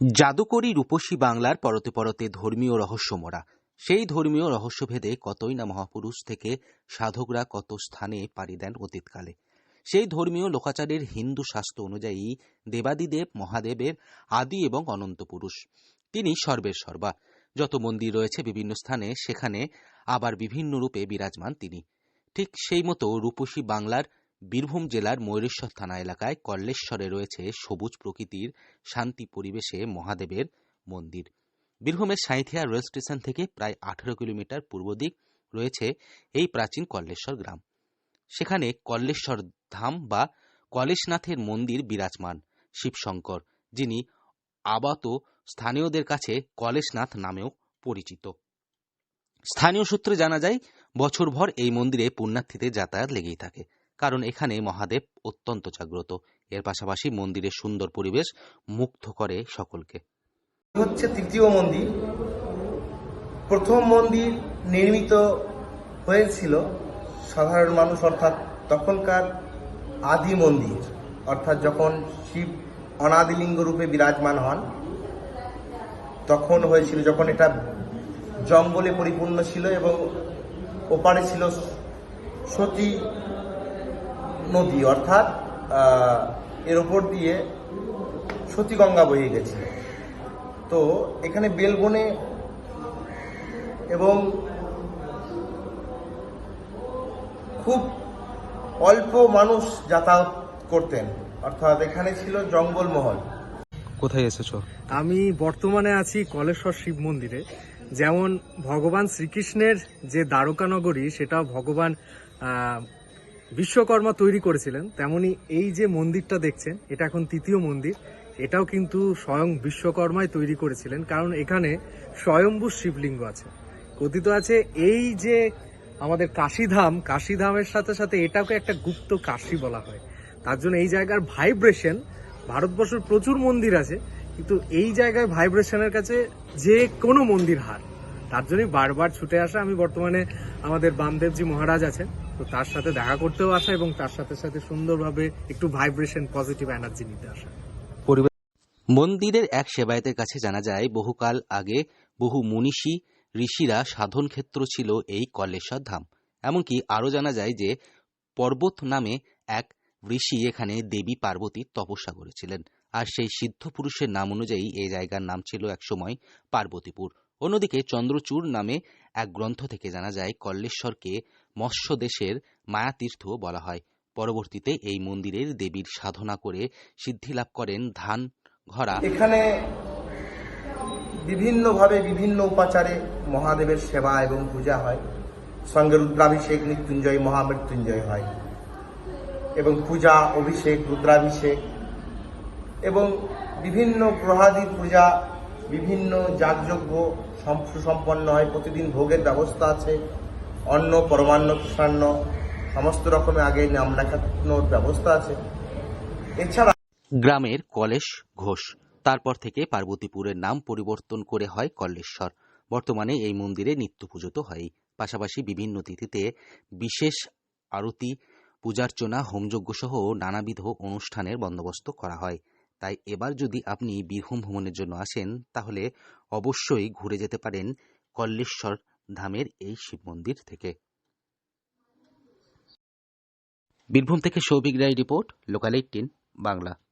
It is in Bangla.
জাদুকরী রূপসী বাংলার পরতে পরতে ধর্মীয় রহস্যমরা সেই ধর্মীয় রহস্যভেদে কতই না মহাপুরুষ থেকে সাধকরা কত স্থানে পাড়ি দেন অতীতকালে। সেই ধর্মীয় লোকাচারের হিন্দু শাস্ত্র অনুযায়ী দেবাদিদেব, মহাদেবের আদি এবং অনন্ত পুরুষ। তিনি সর্বের সর্বা। যত মন্দির রয়েছে বিভিন্ন স্থানে, সেখানে আবার বিভিন্ন রূপে বিরাজমান তিনি। ঠিক সেই মতো রূপসী বাংলার বীরভূম জেলার ময়ূরেশ্বর থানা এলাকায় কল্লেশ্বরে রয়েছে সবুজ প্রকৃতির শান্তি পরিবেশে মহাদেবের মন্দির। বীরভূমের সাঁইথিয়া রেল স্টেশন থেকে প্রায় আঠারো কিলোমিটার পূর্ব দিক রয়েছে এই প্রাচীন কল্লেশ্বর গ্রাম। সেখানে কল্লেশ্বর ধাম বা কলেশনাথের মন্দির বিরাজমান শিবশঙ্কর, যিনি আবাত স্থানীয়দের কাছে কলেশনাথ নামেও পরিচিত। স্থানীয় সূত্রে জানা যায়, বছরভর এই মন্দিরে পুণ্যার্থীদের যাতায়াত লেগেই থাকে। কারণ এখানে মহাদেব অত্যন্ত জাগ্রত। এর পাশাপাশি মন্দিরের সুন্দর পরিবেশ মুগ্ধ করে সকলকে। হচ্ছে তৃতীয় মন্দির। প্রথম মন্দির নির্মিত হয়েছিল সাধারণ মানুষ, অর্থাৎ তখনকার আদি মন্দির, অর্থাৎ যখন শিব অনাদিলিঙ্গ রূপে বিরাজমান হন, তখন হয়েছিল, যখন এটা জঙ্গলে পরিপূর্ণ ছিল এবং ওপারে ছিল সতী নদী অর্থাৎ এর ওপর দিয়ে সতী গঙ্গা বয়ে গেছে। তো এখানে বেলবনে এবং খুব অল্প মানুষ যাতায়াত করতেন অর্থাৎ এখানে ছিল জঙ্গলমহল। কোথায় এসেছ? আমি বর্তমানে আছি কলেশ্বর শিব মন্দিরে। যেমন ভগবান শ্রীকৃষ্ণের যে দ্বারকা নগরী সেটা ভগবান আহ, বিশ্বকর্মা তৈরি করেছিলেন, তেমনি এই যে মন্দিরটা দেখছেন, এটা এখন তৃতীয় মন্দির, এটাও কিন্তু স্বয়ং বিশ্বকর্মাই তৈরি করেছিলেন, কারণ এখানে স্বয়ম্ভূ শিবলিঙ্গ আছে। কথিত আছে এই যে আমাদের কাশীধাম, কাশীধামের সাথে সাথে এটাকে একটা গুপ্ত কাশী বলা হয়। তার জন্য এই জায়গার ভাইব্রেশন, ভারতবর্ষের প্রচুর মন্দির আছে, কিন্তু এই জায়গায় ভাইব্রেশনের কাছে যে কোনো মন্দির হার। তার জন্যই বারবার ছুটে আসা। আমি বর্তমানে আমাদের বামদেবজি মহারাজ আছেন, তো তার সাথে দেখা করতেও আসা এবং তার সাথে সাথে সুন্দরভাবে একটু ভাইব্রেশন পজিটিভ এনার্জি নিতে আসা। মন্দিরের এক সেবায়েতের কাছে জানা যায়, বহুকাল আগে বহু মনীষী, ঋষিরা সাধন ক্ষেত্র ছিল এই কলেশ্বর ধাম। এমনকি আরও জানা যায় যে, পর্বত নামে এক ঋষি এখানে দেবী পার্বতীর তপস্যা করেছিলেন। আর সেই সিদ্ধ পুরুষের নাম অনুযায়ী এই জায়গার নাম ছিল একসময় পার্বতীপুর। অন্যদিকে চন্দ্রচূড় নামে এক গ্রন্থ থেকে জানা যায়, কল্লেশ্বরকে মৎস্য দেশের মায়াতীর্থ বলা হয়। পরবর্তীতে এই মন্দিরের দেবীর সাধনা করে সিদ্ধি লাভ করেন ধান ঘরা। এখানে বিভিন্নভাবে বিভিন্ন উপাচারে মহাদেবের সেবা এবং পূজা হয়। সঙ্গে রুদ্রাভিষেক, মৃত্যুঞ্জয়, মহামৃত্যুঞ্জয় হয়। এবং পূজা, অভিষেক, রুদ্রাভিষেক এবং বিভিন্ন গ্রহাদির পূজা বিভিন্ন যাগযজ্ঞ সুসম্পন্ন হয়। প্রতিদিন ভোগের ব্যবস্থা আছে। অন্ন, পরমান্ন কৃষ্ণান্ন সমস্ত রকমের আগে নাম লেখানোর ব্যবস্থা আছে। এছাড়া গ্রামের কলেশ ঘোষ, তারপর থেকে পার্বতীপুরের নাম পরিবর্তন করে হয় কল্লেশ্বর। বর্তমানে এই মন্দিরে নিত্য পুজো তো হয়ই। পাশাপাশি বিভিন্ন তিথিতে বিশেষ আরতি, পূজার্চনা হোমযজ্ঞ সহ নানাবিধ অনুষ্ঠানের বন্দোবস্ত করা হয়। তাই এবার যদি আপনি বীরভূম ভ্রমণের জন্য আসেন, তাহলে অবশ্যই ঘুরে যেতে পারেন কল্লেশ্বর ধামের এই শিব মন্দির থেকে। বীরভূম থেকে Souvik Roy report, local eighteen Bangla.